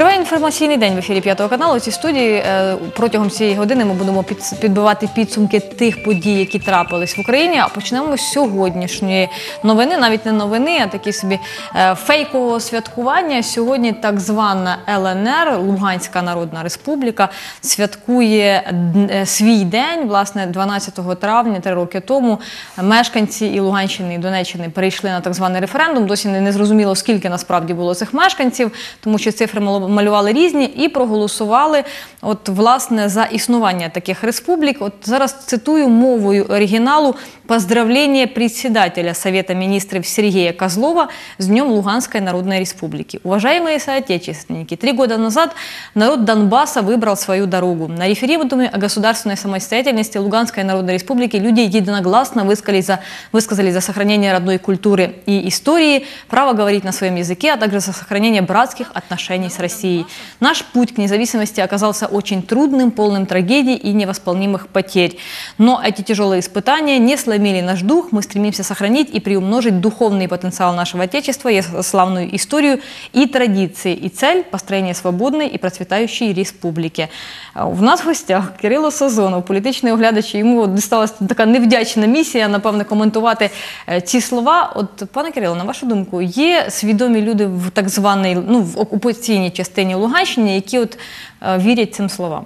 Триває інформаційний день в ефірі п'ятого каналу. У цій студії е, протягом цієї години ми будемо під- підбивати підсумки тих подій, які трапились в Україні. А почнемо з сьогоднішньої новини, навіть не новини, а такі собі е, фейкового святкування. Сьогодні так звана ЛНР, Луганська Народна Республіка, святкує е, свій день. Власне, 12 травня, три роки тому, мешканці і Луганщини, і Донеччини перейшли на так званий референдум. Досі не, зрозуміло, скільки насправді було цих мешканців, тому що цифри мало- малювали різні, і проголосували от власне за існування таких республік. От зараз цитую мовою оригіналу поздравлення председателя Совета министров Сергея Козлова с Днем Луганской Народной Республики. Уважаемые соотечественники, три года назад народ Донбасса выбрал свою дорогу. На референдуме о государственной самостоятельности Луганской Народной Республики люди единогласно высказали за, высказали за сохранение родной культуры и истории, право говорить на своем языке, а также за сохранение братских отношений с Россией. Наш путь к независимости оказался очень трудным, полным трагедий и невосполнимых потерь. Но эти тяжелые испытания не сломили наш дух. Мы стремимся сохранить и приумножить духовный потенциал нашего Отечества, и славную историю и традиции. И цель – построение свободной и процветающей республики. А У нас в гостях Кирило Сазонов, політичний оглядач. Йому дісталася така невдячна місія, напевне, коментувати е, ці слова. От, пане Кирило, на вашу думку, є свідомі люди в так званій ну, в окупаційній частині Луганщини, які от е, вірять цим словам?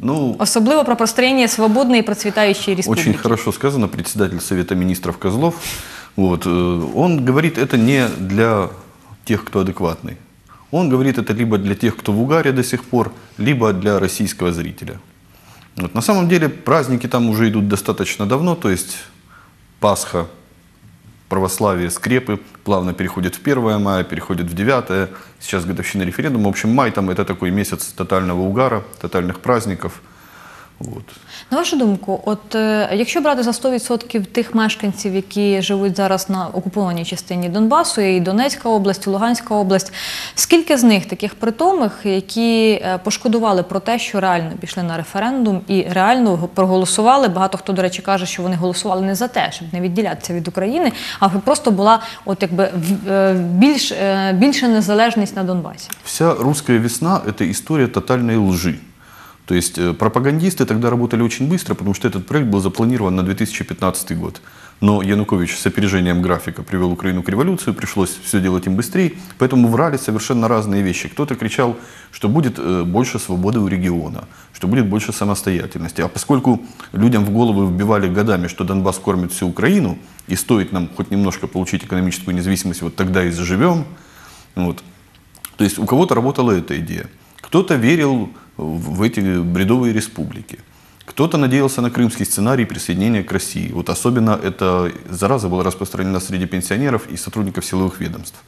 Ну, Особливо про построєння свободної і процвітаючої республіки. очень хорошо сказано, председатель Совета Министров Козлов. Вот, э, он говорит это не для тех, кто адекватный. Он говорит это либо для тех, кто в угаре до сих пор, либо для российского зрителя. Вот, на самом деле праздники там уже идут достаточно давно, то есть Пасха, православие, скрепы плавно переходят в 1 мая, переходят в 9, сейчас годовщина референдума. В общем, май там это такой месяц тотального угара, тотальных праздников. Вот. На вашу думку, от е, якщо брати за 100% тих мешканців, які живуть зараз на окупованій частині Донбасу, і Донецька область, і Луганська область, скільки з них таких притомих, які е, пошкодували про те, що реально пішли на референдум і реально го- проголосували? Багато хто, до речі, каже, що вони голосували не за те, щоб не відділятися від України, а просто була от якби е, більш більша незалежність на Донбасі. Вся русская весна – это история тотальной лжи. То есть э, пропагандисты тогда работали очень быстро, потому что этот проект был запланирован на 2015 год. Но Янукович с опережением графика привел Украину к революции, пришлось все делать им быстрее, поэтому врали совершенно разные вещи. Кто-то кричал, что будет э, больше свободы у региона, что будет больше самостоятельности. А поскольку людям в головы вбивали годами, что Донбасс кормит всю Украину, и стоит нам хоть немножко получить экономическую независимость, вот тогда и заживем, вот, то есть у кого-то работала эта идея. Кто-то верил в эти бредовые республики. Кто-то надеялся на крымский сценарий присоединения к России. Вот особенно эта зараза была распространена среди пенсионеров и сотрудников силовых ведомств.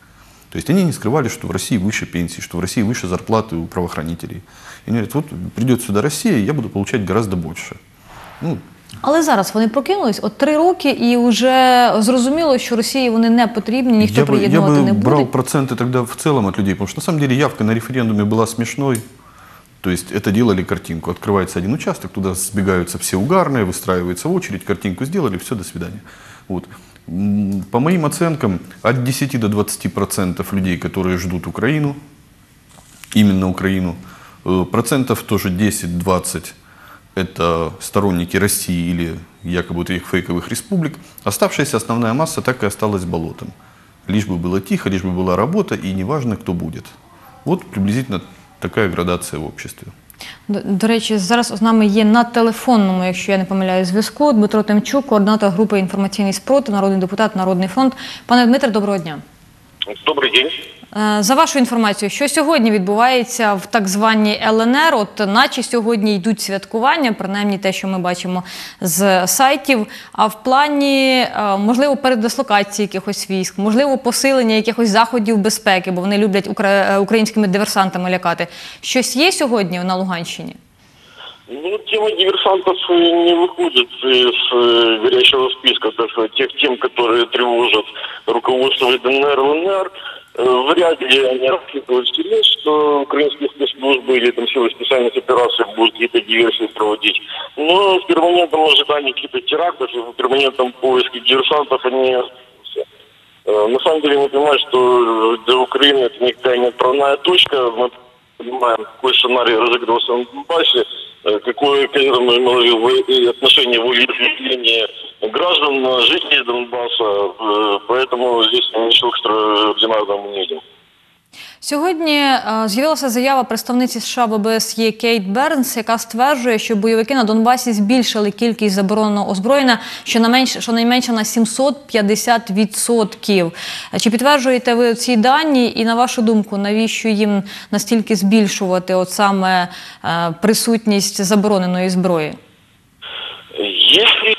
То есть они не скрывали, что в России выше пенсии, что в России выше зарплаты у правоохранителей. И они говорят, вот придет сюда Россия, я буду получать гораздо больше. Ну, Але зараз вони прокинулись от три роки, і вже зрозуміло, що Росії вони не потрібні, ніхто я бы, я приєднувати бы не брал буде. проценты тогда в целом от людей, потому что на самом деле явка на референдуме была смешной. То есть это делали картинку. Открывается один участок, туда сбегаются все угарные, выстраивается в очередь, картинку сделали, все, до свидания. Вот. М, По моим оценкам, от 10 до 20 процентов людей, которые ждут Украину, именно Украину, э, процентов тоже 10-20 это сторонники России или якобы вот этих фейковых республик. Оставшаяся основная масса так и осталась болотом. Лишь бы было тихо, лишь бы была работа, и неважно, кто будет. Вот приблизительно такая градация в обществе. До, до речі, зараз з нами є на телефонному, якщо я не помиляю, зв'язку Дмитро Тимчук, координатор групи інформаційний спротив, народний депутат, Народний фронт. Пане Дмитре, доброго дня. Добрый день. Е, За вашу інформацію, що сьогодні відбувається в так званій ЛНР? От наче сьогодні йдуть святкування, принаймні те, що ми бачимо з сайтів. А в плані е, можливо передислокації якихось військ, можливо, посилення якихось заходів безпеки, бо вони люблять укра- е, українськими диверсантами лякати. Щось є сьогодні на Луганщині? Ну, тема диверсантов э, не выходит из э, горячего списка, так сказать, тех тем, которые тревожат руководство ДНР, ЛНР. Э, Вряд ли они рассчитывают всерьез, что украинские спецслужбы или там силы специальных операций будут какие-то диверсии проводить. Но в перманентном ожидании каких-то терактов и в перманентном поиске диверсантов они. Э, На самом деле мы понимаем, что для Украины это никакая не отправная точка. Мы понимаем, какой сценарий разыгрывался на Донбассе, э, какое к этому имело отношение волеизъявление граждан, э, жителей Донбасса. Э, Поэтому здесь ничего экстраординарного мы не видим. Сьогодні е, з'явилася заява представниці США в ОБСЄ Кейт Бернс, яка стверджує, що бойовики на Донбасі збільшили кількість забороненого озброєння щонайменше, щонайменше на 750%. Е, Чи підтверджуєте ви ці дані? І на вашу думку, навіщо їм настільки збільшувати от саме е, присутність забороненої зброї? Если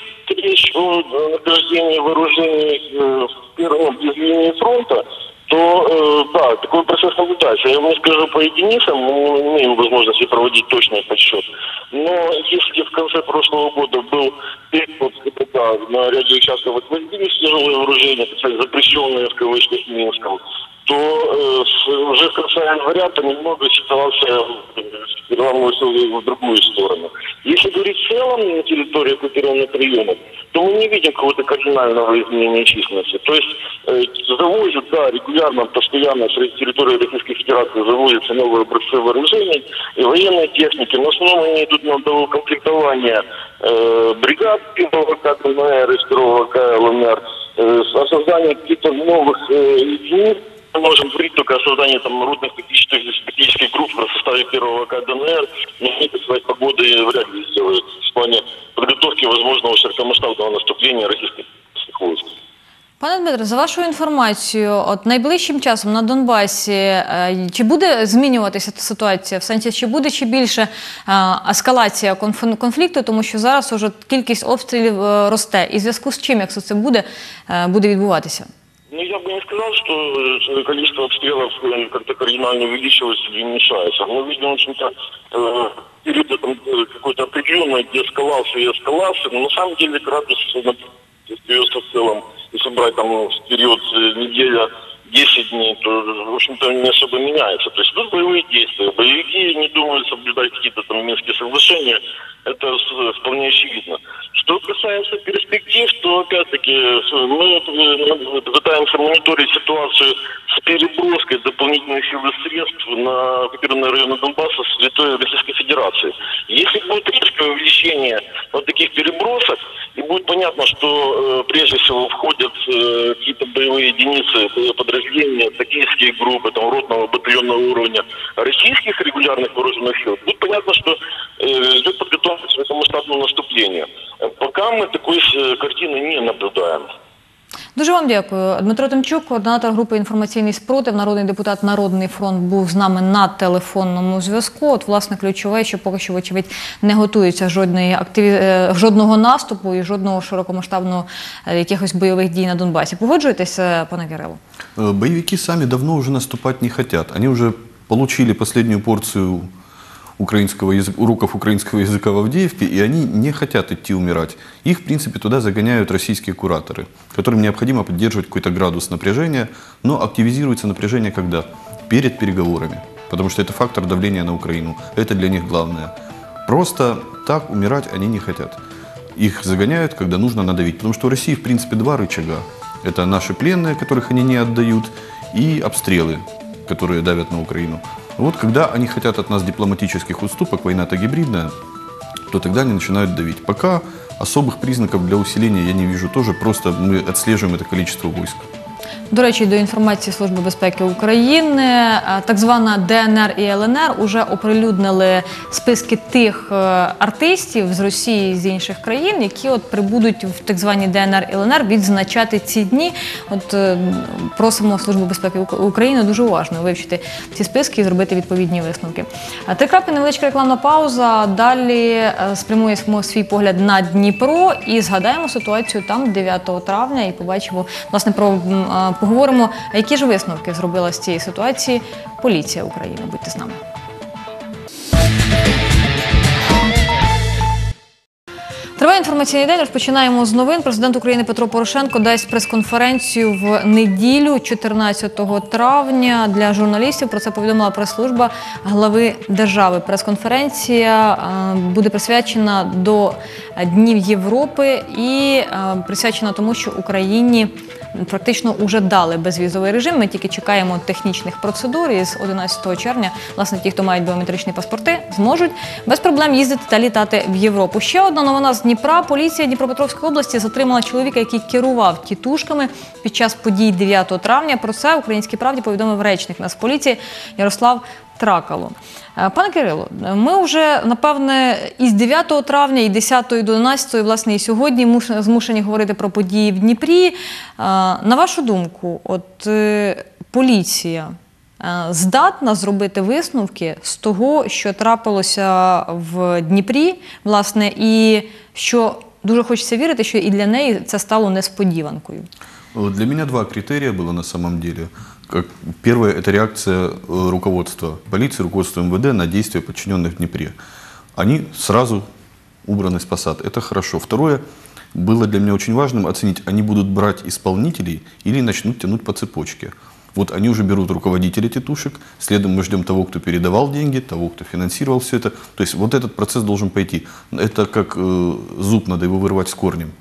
о э, нахождении вооружений э, в первом без линии фронта, то э, да, такой процесс наблюдается. Я вам скажу по единицам, мы не имеем возможности проводить точный подсчет. Но если в конце прошлого года был когда на ряде участков возбудились тяжелые вооружения, так сказать, запрещенные в кавычках Минском, то э, с- уже в конце января понемногу ситуация э, переломилась в другую сторону. Если говорить в целом на территории оккупированных районов, то мы не видим какого-то кардинального изменения численности. То есть э, завозят, да, регулярно, постоянно среди территории Российской Федерации завозятся новые образцы вооружений и военной техники. Но основном они идут на доукомплектование э, бригад первого КДНР и второго КЛНР, э, о создании каких-то новых э, единиц, мы можем говорить только о создании там народных тактических, тактических групп в составе первого КДНР, но они, так сказать, погоды вряд ли сделают в плане подготовки возможного широкомасштабного наступления российских войск. Пане Дмитре, за вашою інформацією, от найближчим часом на Донбасі е, чи буде змінюватися ситуація? В сенсі, чи буде чи більше е, ескалація конф- конфлікту, тому що зараз уже кількість обстрілів е, росте. І в зв'язку з чим, якщо це буде, е, буде відбуватися? Ну, я бы не сказал, что э, количество обстрелов э, как-то кардинально увеличилось или уменьшается. Мы видим, в общем-то, э, период какой-то определенной деэскалации и эскалации, но на самом деле градус остается в целом, если брать там в период неделя 10 дней, то, в общем-то, не особо меняется. То есть тут боевые действия. Боевики не думают соблюдать какие-то там Минские соглашения. Это вполне очевидно. Касается перспектив, то опять-таки мы э, пытаемся мониторить ситуацию с переброской дополнительных сил и средств на оккупированные районы Донбасса с территории Российской Федерации. Если будет резкое увеличение вот таких перебросок, и будет понятно, что э, прежде всего входят э, какие-то боевые единицы, боевые подразделения, тактические группы, там, ротного, батальонного уровня российских регулярных вооруженных сил, будет понятно, что э, идет подготовка к широкомасштабному наступлению. Э, Пока мы такой э, картины не наблюдаем. Дуже вам дякую. Дмитро Тимчук, координатор групи інформаційний спротив, народний депутат Народний фронт, був з нами на телефонному зв'язку. От, власне, ключове, що поки що, вочевидь, не готується жодної активі... е, жодного наступу і жодного широкомасштабного е, якихось бойових дій на Донбасі. Погоджуєтеся, пане Кирило? Э, Боевики сами давно уже наступать не хотят. Они уже получили последнюю порцию Украинского языка, уроков украинского языка в Авдеевке, и они не хотят идти умирать. Их, в принципе, туда загоняют российские кураторы, которым необходимо поддерживать какой-то градус напряжения, но активизируется напряжение когда? Перед переговорами, потому что это фактор давления на Украину. Это для них главное. Просто так умирать они не хотят. Их загоняют, когда нужно надавить. Потому что у России, в принципе, два рычага. Это наши пленные, которых они не отдают, и обстрелы, которые давят на Украину. Вот когда они хотят от нас дипломатических уступок, война-то гибридная, то тогда они начинают давить. Пока особых признаков для усиления я не вижу тоже, просто мы отслеживаем это количество войск. До речі, до інформації Служби безпеки України, е, так звана ДНР і ЛНР уже оприлюднили списки тих е, артистів з Росії з інших країн, які от прибудуть в так звані ДНР і ЛНР відзначати ці дні. От е, просимо Службу безпеки Ук- України дуже уважно вивчити ці списки і зробити відповідні висновки. Три крапки, невеличка рекламна пауза. Далі спрямуємо свій погляд на Дніпро і згадаємо ситуацію там 9 травня і побачимо власне про поговоримо, які ж висновки зробила з цієї ситуації поліція України. Будьте з нами. Триває інформаційний день. Розпочинаємо з новин. Президент України Петро Порошенко дасть прес-конференцію в неділю, 14 травня, для журналістів. Про це повідомила прес-служба глави держави. Прес-конференція е, буде присвячена до Днів Європи і е, присвячена тому, що Україні практично уже дали безвізовий режим. Ми тільки чекаємо технічних процедур. І з 11 червня, власне, ті, хто мають біометричні паспорти, зможуть без проблем їздити та літати в Європу. Ще одна новина з Дніпра. Поліція Дніпропетровської області затримала чоловіка, який керував тітушками під час подій 9 травня. Про це українській правді повідомив речник Нацполіції Ярослав Тракало. Е, Пане Кирило, ми вже напевне із 9 травня, і 10 до 11, власне, і сьогодні муш- змушені говорити про події в Дніпрі. Е, На вашу думку, от е, поліція здатна зробити висновки з того, що трапилося в Дніпрі, власне, і що дуже хочеться вірити, що і для неї це стало несподіванкою. Для меня два критерия было на самом деле. Как, первое – это реакция э, руководства полиции, руководства МВД на действия подчиненных в Днепре. Они сразу убраны с посад. Это хорошо. Второе, было для меня очень важным оценить, они будут брать исполнителей или начнут тянуть по цепочке. Вот они уже берут руководителей тетушек, следом мы ждем того, кто передавал деньги, того, кто финансировал все это. То есть вот этот процесс должен пойти. Это как э, зуб, надо его вырвать с корнем.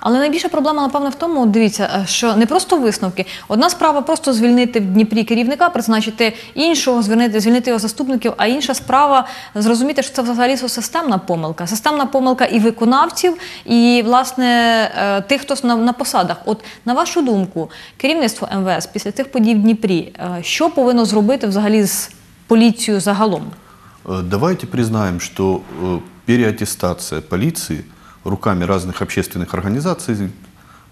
Але найбільша проблема, напевно, в тому, дивіться, е, що не просто висновки. Одна справа просто звільнити в Дніпрі керівника, призначити іншого, звільнити, його заступників, а інша справа зрозуміти, що це взагалі системна помилка. Системна помилка і виконавців, і власне е, тих, хто на, на посадах. От на вашу думку, керівництво МВС після цих подій в Дніпрі, е, що повинно зробити взагалі з поліцією загалом? Давайте признаем, что э, переаттестация полиции руками разных общественных организаций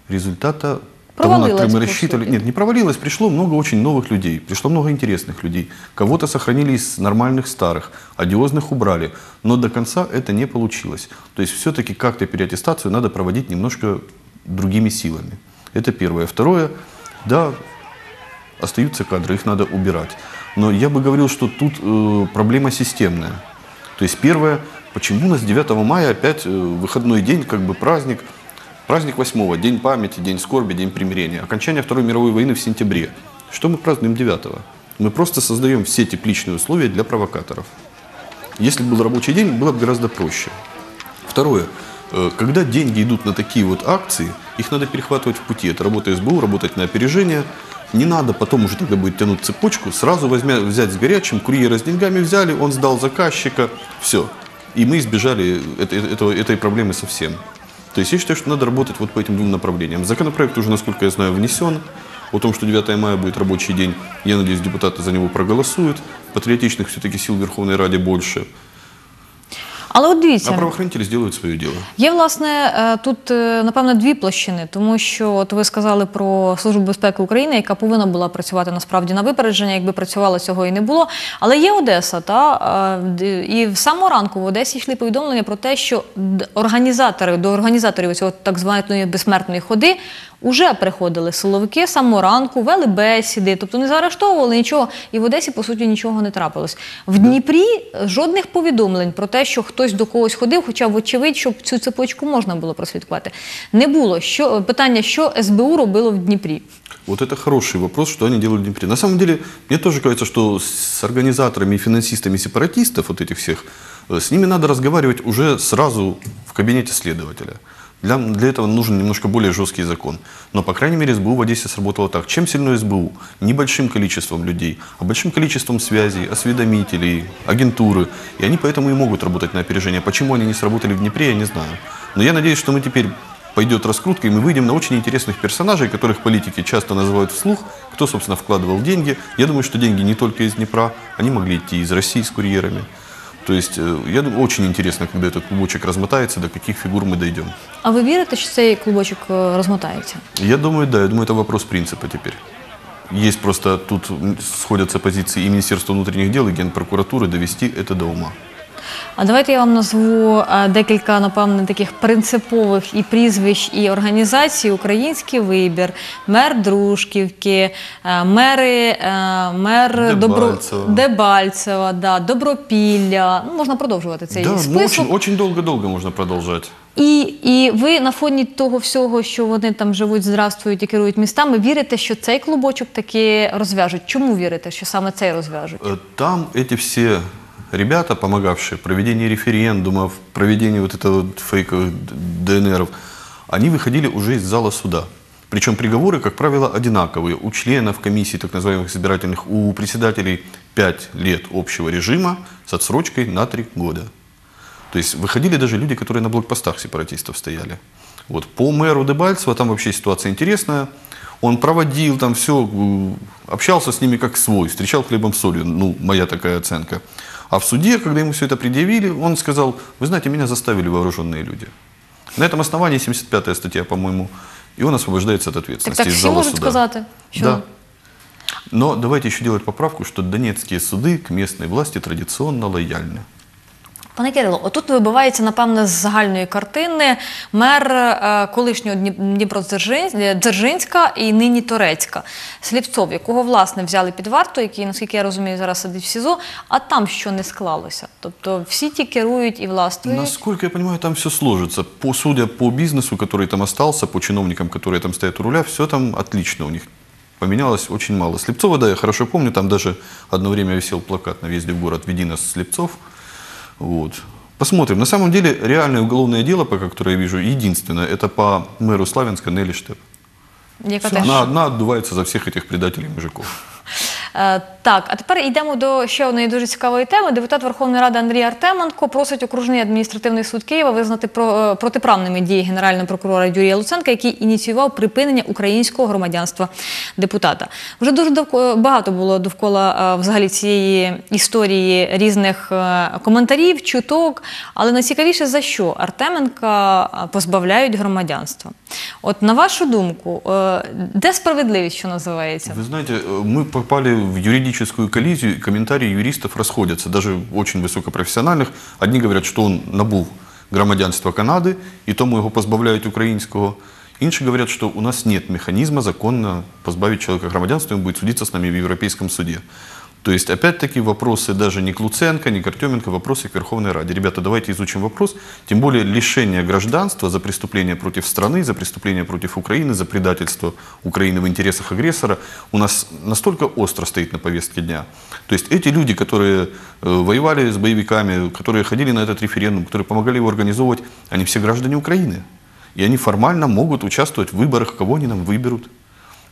результата того, на который мы рассчитывали. Нет, не провалилось, пришло много очень новых людей, пришло много интересных людей. Кого-то сохранили из нормальных старых, одиозных убрали, но до конца это не получилось. То есть все-таки как-то переаттестацию надо проводить немножко другими силами. Это первое. Второе, да, остаются кадры, их надо убирать. Но я бы говорил, что тут э, проблема системная. То есть первое, почему у нас 9 мая опять э, выходной день, как бы праздник, праздник 8 день памяти, день скорби, день примирения, окончание Второй мировой войны в сентябре. Что мы празднуем 9 Мы просто создаем все тепличные условия для провокаторов. Если бы был рабочий день, было бы гораздо проще. Второе. Э, Когда деньги идут на такие вот акции, их надо перехватывать в пути. Это работа СБУ, работать на опережение. Не надо потом уже тогда будет тянуть цепочку, сразу возьмя, взять с горячим, курьера с деньгами взяли, он сдал заказчика, все. И мы избежали этого- этой проблемы совсем. То есть я считаю, что надо работать вот по этим двум направлениям. Законопроект уже, насколько я знаю, внесен. О том, что 9 мая будет рабочий день, я надеюсь, депутаты за него проголосуют. Патриотичных все-таки сил в Верховной Раде больше. Але от дивіться, А правоохранители сделают свое дело. Є власне е, тут е, напевно дві площини, тому що от ви сказали про службу безпеки України, яка повинна була працювати насправді на випередження, якби працювала цього і не було. Але є Одеса, та е, і в самого ранку в Одесі йшли повідомлення про те, що організатори до організаторів цього так званої безсмертної ходи. Уже приходили силовики з самого ранку, вели бесіди, тобто не заарештовували нічого, і в Одесі по суті нічого не трапилось. В Дніпрі жодних повідомлень про те, що хтось до когось ходив, хоча вочевидь, щоб цю цепочку можна було прослідкувати. Не було. Що питання, що СБУ робило в Дніпрі? Вот это хороший вопрос, что они делают в Днепре. На самом деле, мне тоже кажется, что с организаторами и финансистами сепаратистов, вот этих всех, э, с ними надо разговаривать уже сразу в кабинете следователя. Для, для этого нужен немножко более жесткий закон. Но, по крайней мере, СБУ в Одессе сработало так. Чем сильно СБУ? Небольшим количеством людей, а большим количеством связей, осведомителей, агентуры. И они поэтому и могут работать на опережение. Почему они не сработали в Днепре, я не знаю. Но я надеюсь, что мы теперь пойдет раскрутка, и мы выйдем на очень интересных персонажей, которых политики часто называют вслух, кто, собственно, вкладывал деньги. Я думаю, что деньги не только из Днепра, они могли идти из России с курьерами. То есть, э, я думаю, очень интересно, когда этот клубочек размотается, до каких фигур мы дойдем. А ви вірите, що цей клубочок е, розмотається? Я думаю, да, я думаю, это вопрос принципа теперь. Есть просто тут сходятся позиции и Министерства внутренних дел, и Генпрокуратуры довести это до ума. А давайте я вам назву е, декілька, напевно, таких принципових і прізвищ, і організацій. Український вибір, мер Дружківки, е, мери, е, мер Дебальцева. Добро... Дебальцева, да, Добропілля. Ну, можна продовжувати цей да, ну, список. очень, очень долго-долго можно продолжать. І, і ви на фоні того всього, що вони там живуть, здравствують і керують містами, вірите, що цей клубочок таки розв'яжуть. Чому вірите, що саме цей розв'яжуть? Там эти все ребята, помогавшие в проведении референдумов, проведении вот этого вот фейковых ДНРов, они выходили уже из зала суда. Причем приговоры, как правило, одинаковые. У членов комиссий, так называемых избирательных, у председателей 5 лет общего режима с отсрочкой на 3 года. То есть выходили даже люди, которые на блокпостах сепаратистов стояли. Вот. По мэру Дебальцева там вообще ситуация интересная. Он проводил там все, общался с ними как свой, встречал хлебом солью, ну, моя такая оценка. А в суде, когда ему все это предъявили, он сказал, вы знаете, меня заставили вооруженные люди. На этом основании 75-я статья, по-моему, и он освобождается от Так ответственности так из всі можуть суда. сказати, що Да. Но давайте еще делать поправку, что донецкие суды к местной власти традиционно лояльны. Пане Кирило, отут вибивається, напевне, з загальної картини мер е, колишнього Дніп- Дніпродзержинська і нині Торецька. Слівцов, якого власне взяли під варту, який, наскільки я розумію, зараз сидить в СІЗО, а там що не склалося. Тобто всі ті керують і властвують. Насколько я понимаю, там все сложится. По, судя по бизнесу, который там остался, по чиновникам, которые там стоят у руля, все там отлично у них. Поменялось очень мало. Слепцова, да, я хорошо помню, там даже одно время висел плакат на въезде в город «Веди нас, Слепцов». Вот. Посмотрим. На самом деле, реальное уголовное дело, пока, которое я вижу, единственное, это по мэру Славянска Нелли Штеп. Она одна отдувается за всех этих предателей мужиков. Е, Так, а тепер йдемо до ще одної дуже цікавої теми. Депутат Верховної Ради Андрій Артеменко просить окружний адміністративний суд Києва визнати про, е, протиправними дії генерального прокурора Юрія Луценка, який ініціював припинення українського громадянства депутата. Вже дуже довко- багато було довкола е, взагалі цієї історії різних е, коментарів, чуток. Але найцікавіше за що Артеменка е, позбавляють громадянства. От на вашу думку, е, де справедливість, що називається? Вы знаете, э, мы попали в юридическую коллизию, и комментарии юристов расходятся, даже очень высокопрофессиональных. Одни говорят, что он набув громадянство Канады, и тому его позбавляют украинского. Інші говорят, что у нас нет механизма законно позбавить человека громадянства, он будет судиться с нами в Европейском суде. То есть, опять-таки, вопросы даже не к Луценко, не к Артеменко, вопросы к Верховной Раде. Ребята, давайте изучим вопрос. Тем более, лишение гражданства за преступление против страны, за преступление против Украины, за предательство Украины в интересах агрессора у нас настолько остро стоит на повестке дня. То есть, эти люди, которые э, воевали с боевиками, которые ходили на этот референдум, которые помогали его организовывать, они все граждане Украины. И они формально могут участвовать в выборах, кого они нам выберут.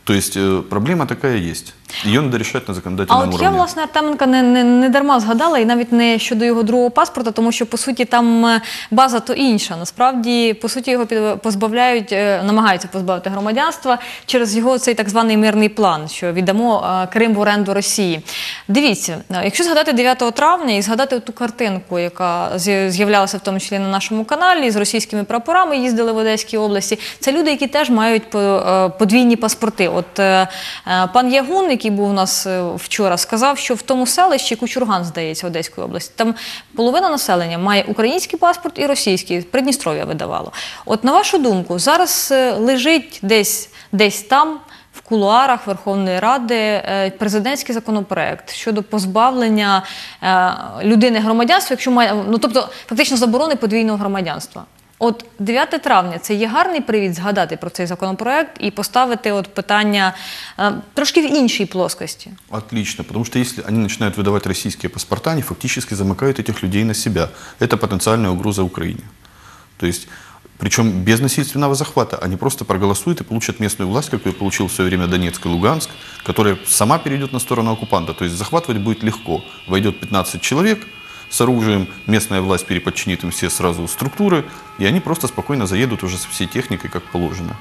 То есть э, проблема такая есть. Ее надо решать на А законодательном от уровне. я, власне, Артеменка не, не, не дарма згадала, і навіть не щодо його другого паспорта, тому що, по суті, там е, база то інша. Насправді, по суті, його позбавляють, е, намагаються позбавити громадянства через його цей так званий мирний план, що віддамо е, Крим в оренду Росії. Дивіться, якщо згадати 9 травня і згадати ту картинку, яка з'являлася в тому числі на нашому каналі з російськими прапорами, їздили в Одеській області, це люди, які теж мають по- подвійні паспорти. От е, е, пан Ягун, який був у нас е, вчора, сказав, що в тому селищі Кучурган, здається, Одеської області, там половина населення має український паспорт і російський. Придністров'я видавало. От на вашу думку, зараз лежить десь, десь там. В кулуарах Верховної Ради президентський законопроект щодо позбавлення людини громадянства, якщо має ну тобто фактично заборони подвійного громадянства. От 9 травня це є гарний привід згадати про цей законопроект і поставити от питання е, трошки в іншій плоскості. Отлично, потому что если они начинают выдавать российские паспорта, они фактически замыкают этих людей на себя. Это потенциальная угроза Украине. То есть, причем без насильственного захвата. Они просто проголосуют и получат местную власть, какую получил в свое время Донецк и Луганск, которая сама перейдет на сторону оккупанта. То есть захватывать будет легко. Войдет 15 человек с оружием, местная власть переподчинит им все сразу структуры, и они просто спокойно заедут уже со всей техникой, как положено.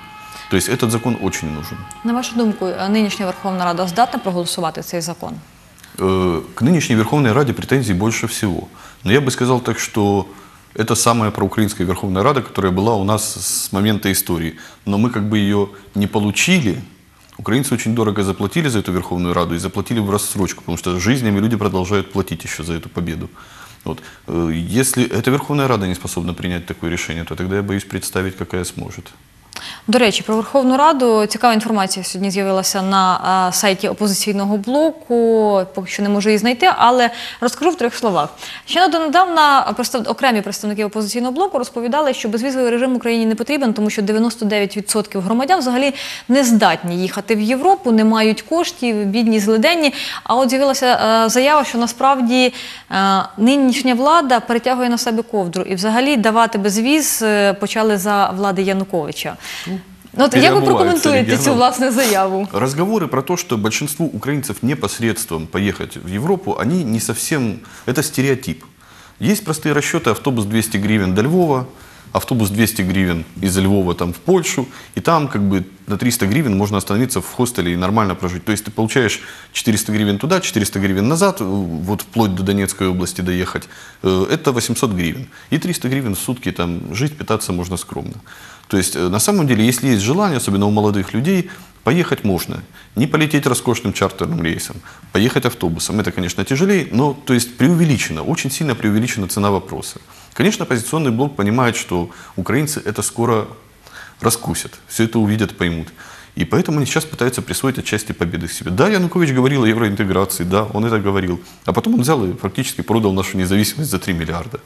То есть этот закон очень нужен. На вашу думку, е, нинішня Верховна Рада здатна проголосувати цей закон? Э, К нынешней Верховной Раде претензий больше всего. Но я бы сказал так, что это самая проукраинская Верховная Рада, которая была у нас с момента истории. Но мы как бы ее не получили. Украинцы очень дорого заплатили за эту Верховную Раду и заплатили в рассрочку, потому что жизнями люди продолжают платить еще за эту победу. Вот. Э, Если эта Верховная Рада не способна принять такое решение, то тогда я боюсь представить, какая сможет. До речі, про Верховну Раду цікава інформація сьогодні з'явилася на сайті опозиційного блоку. Поки що не можу її знайти, але розкажу в трьох словах. Ще донедавна окремі представники опозиційного блоку розповідали, що безвізовий режим Україні не потрібен, тому що 99% громадян взагалі не здатні їхати в Європу, не мають коштів, бідні, злиденні. А от з'явилася е, заява, що насправді е, нинішня влада перетягує на себе ковдру і взагалі давати безвіз е, почали за влади Януковича. Ну, як ви переобуваются прокоментуєте цю регионалы. власне заяву? Разговоры про то, что большинству украинцев непосредством поехать в Европу, они не совсем... Это стереотип. Есть простые расчеты, автобус 200 гривен до Львова, автобус 200 гривен из Львова там, в Польшу, и там как бы на 300 гривен можно остановиться в хостеле и нормально прожить. То есть ты получаешь 400 гривен туда, 400 гривен назад, э, вот вплоть до Донецкой области доехать, э, это 800 гривен. И 300 гривен в сутки там жить, питаться можно скромно. То есть э, на самом деле, если есть желание, особенно у молодых людей, Поехать можно. Не полететь роскошным чартерным рейсом. Поехать автобусом. Это, конечно, тяжелее, но то есть преувеличено, очень сильно преувеличена цена вопроса. Конечно, оппозиционный блок понимает, что украинцы это скоро раскусят. Все это увидят, поймут. И поэтому они сейчас пытаются присвоить отчасти победы себе. Да, Янукович говорил о евроинтеграции, да, он это говорил. А потом он взял и фактически продал нашу независимость за 3 миллиарда.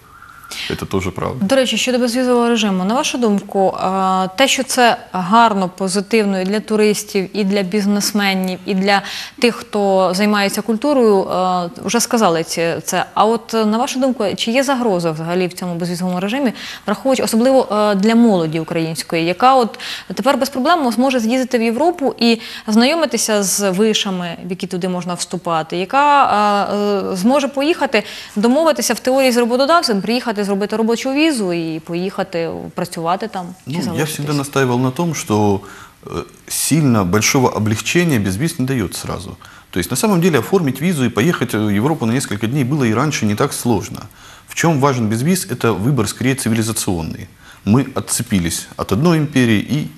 Это тоже правда. До речі, щодо безвізового режиму, на вашу думку, е, те, що це гарно, позитивно і для туристів, і для бізнесменів, і для тих, хто займається культурою, е, вже сказали це. А от е, на вашу думку, чи є загроза взагалі в цьому безвізовому режимі, враховуючи особливо для молоді української, яка от тепер без проблем зможе з'їздити в Європу і знайомитися з вишами, в які туди можна вступати, яка зможе поїхати, домовитися в теорії з роботодавцем, приїхати зробити робочу візу і поїхати працювати там чи Ну, я залишитись? всегда настаивал на том, что э, сильно большого облегчения без виз не дает сразу. То есть на самом деле оформить визу и поехать в Европу на несколько дней было и раньше не так сложно. В чем важен безвиз? Это выбор скорее цивилизационный. Мы отцепились от одной империи и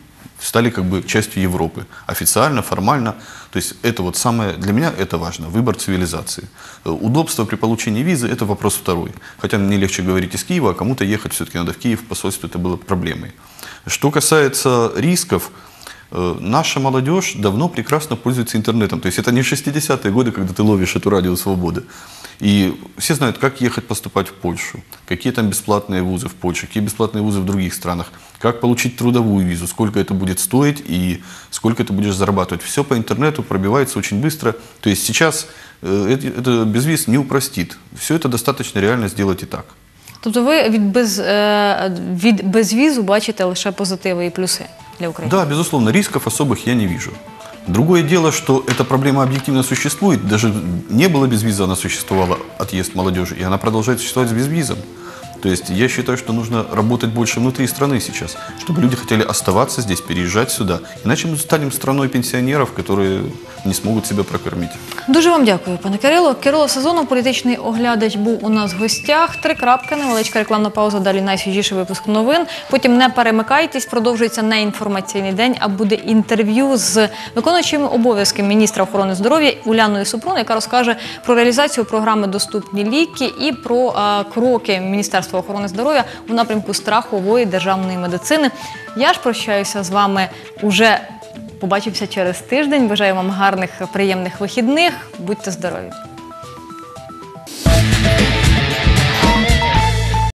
стали как бы частью Европы. Официально, формально. То есть это вот самое, для меня это важно, выбор цивилизации. Э, Удобство при получении визы – это вопрос второй. Хотя мне легче говорить из Киева, а кому-то ехать все-таки надо в Киев, посольство это было проблемой. Что касается рисков, наша молодежь давно прекрасно пользуется интернетом. То есть это не 60-е годы, когда ты ловишь эту радио свободы. И все знают, как ехать поступать в Польшу, какие там бесплатные вузы в Польше, какие бесплатные вузы в других странах, как получить трудовую визу, сколько это будет стоить и сколько ты будешь зарабатывать. Все по интернету пробивается очень быстро. То есть сейчас э, это, это безвиз не упростит. Все это достаточно реально сделать и так. Тобто ви від, без, е, від безвізу бачите лише позитиви і плюси Для України? Да, безусловно, рисков особых я не вижу. Другое дело, что эта проблема объективно существует. Даже не было безвиза, она существовала, отъезд молодежи, и она продолжает существовать с безвизом. То есть я считаю, что нужно работать больше внутри страны сейчас, чтобы люди хотели оставаться здесь, переезжать сюда. Иначе мы станем страной пенсионеров, которые не смогут себя прокормить. Дуже вам дякую, пане Кирило. Кирило Сезонов, політичний оглядач, був у нас в гостях. Три крапки, невеличка рекламна пауза. Далі найсвіжіший випуск новин. Потім не перемикайтесь, продовжується не інформаційний день, а буде інтерв'ю з виконуючим обов'язки міністра охорони здоров'я Уляною Супрун, яка розкаже про реалізацію програми Доступні ліки і про е, кроки Міністерства охорони здоров'я у напрямку страхової державної медицини. Я ж прощаюся з вами уже Побачимося через тиждень. Бажаю вам гарних, приємних вихідних. Будьте здорові!